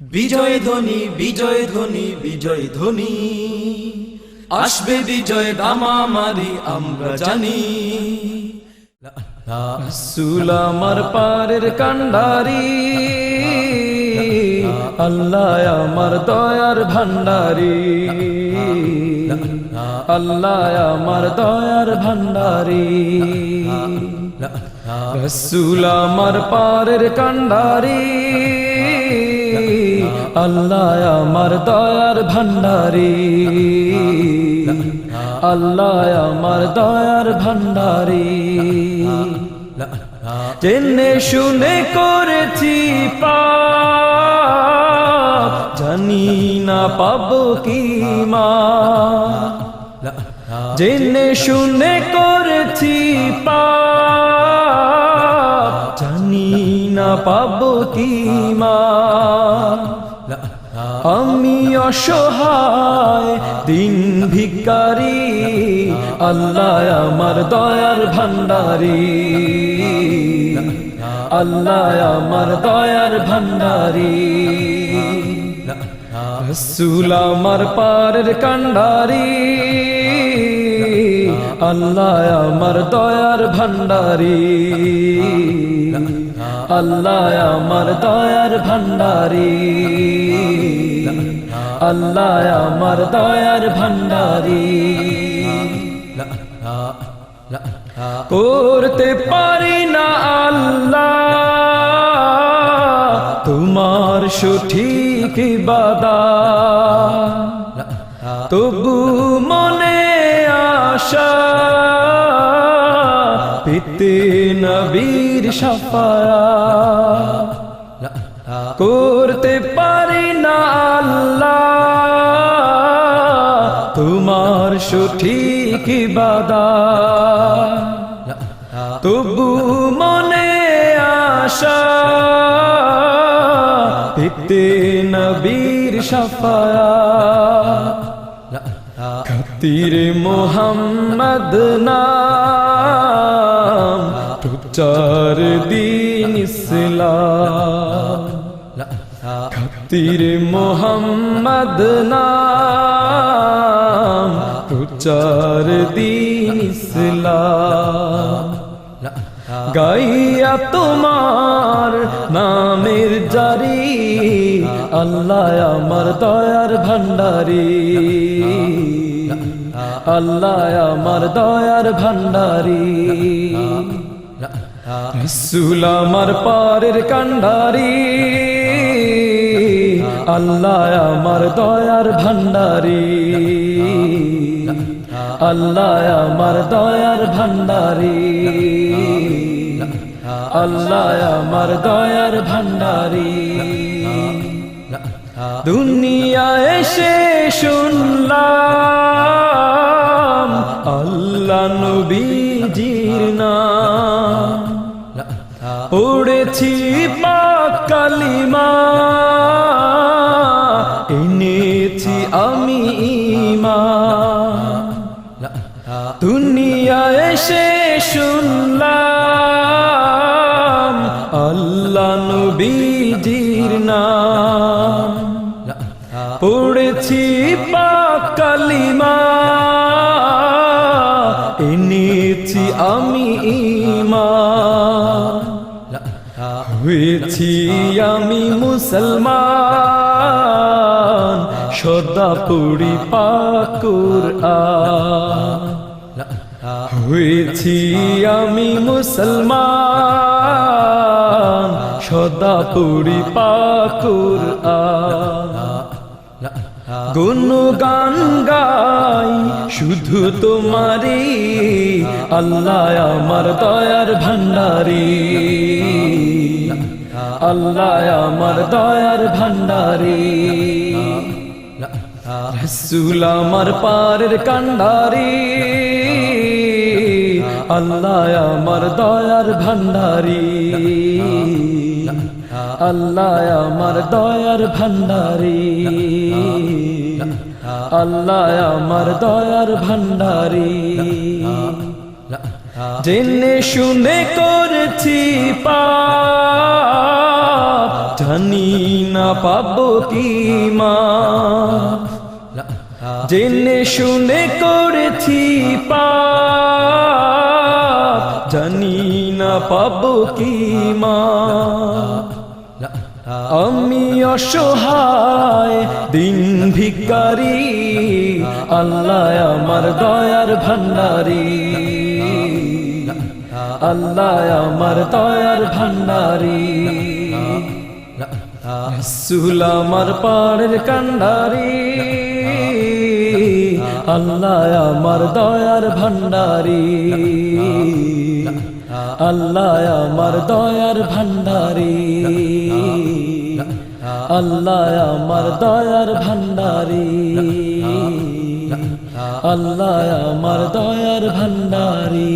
বিজয় ধ্বনি বিজয় ধ্বনি বিজয় ধ্বনি। আসবে বিজয় দামামারি আমরা জানি। সুলামার পারের কান্ডারি আল্লাহ আমার দয়ার ভান্ডারি আল্লাহ আমার দয়ার ভান্ডারি রসুল আমার পারের কান্ডারি আল্লাহ আমার দয়ার ভান্ডারি। আল্লাহ আমার দয়ার ভান্ডারি। জেনে শুনে করেছি পাপ জানি না পাবো কি মা। জেনে শুনে করেছি পাপ জানি না পাবো কি মা। আমি অসহায়, দিন ভিকারি, আল্লাহ আমার দয়ার ভান্ডারি আল্লাহ আমার দয়ার ভান্ডারি রসুল আমার পারের কান্ডারি আল্লাহ আমার দয়ার ভান্ডারি। আল্লাহ আমার দয়ার ভান্ডারি। আল্লাহ আমার দয়ার ভান্ডারি। করতে পারি না আল্লাহ। তোমার সঠিক বাদা তবু মনে পিতে নবীর সাফায়া করতে পারি না আল্লাহ। তোমার সঠিক বাদা তবু মনে আশা পিতে নবীর সাফায়া খাতির মোহাম্মদ নাম প্রচার দিন ইসলাম। খাতির মোহাম্মদ নাম প্রচার দিন ইসলাম। গাইয়া তোমার নামের জারি, আল্লাহ আমার দয়ার ভান্ডারি আল্লাহ আমার দয়ার ভান্ডারি। রসুল আমার পারের কান্ডারি আল্লাহ আমার দয়ার ভান্ডারি। আল্লাহ আমার দয়ার ভান্ডারি। আল্লাহ আমার দয়ার ভান্ডারি। দুনিয়া এসে শুনলাম, আল্লাহ নবীজির নাম। পড়েছি পাক কালিমা, এনেছি আমি ইমান দুনিয়া এসে শুনলাম, আল্লাহ নবীজির নাম। পড়েছি পাক কালিমা। এনেছি আমি ইমান হয়েছি আমি মুসলমান। সদা পড়ি পাকুর হয়েছি আমি মুসলমান। সদা পড়ি পাকুর গুন গান গাই, শুধু তোমারি আল্লাহ আমার দয়ার ভান্ডারি আল্লাহ আমার দয়ার ভান্ডারি রসুল আমার পারের কান্ডারি আল্লাহ আমার দয়ার ভান্ডারি আল্লাহ আমার দয়ার ভান্ডারি। আল্লাহ আমার দয়ার ভান্ডারি। জেনে শুনে করেছি পাপ, জানি না পাবো কি মা। জেনে শুনে করেছি পাপ, জানি না পাবো কি মা। আমি অসহায়, দিন ভিকারি, আল্লাহ আমার দয়ার ভান্ডারি। আল্লাহ আমার দয়ার ভান্ডারি। সুল আমার পাড়ের কান্ডারি আল্লাহ আমার দয়ার ভান্ডারি। আল্লাহ আমার দয়ার ভান্ডারি। আল্লাহ আমার দয়ার ভান্ডারি। আল্লাহ আমার দয়ার ভান্ডারি।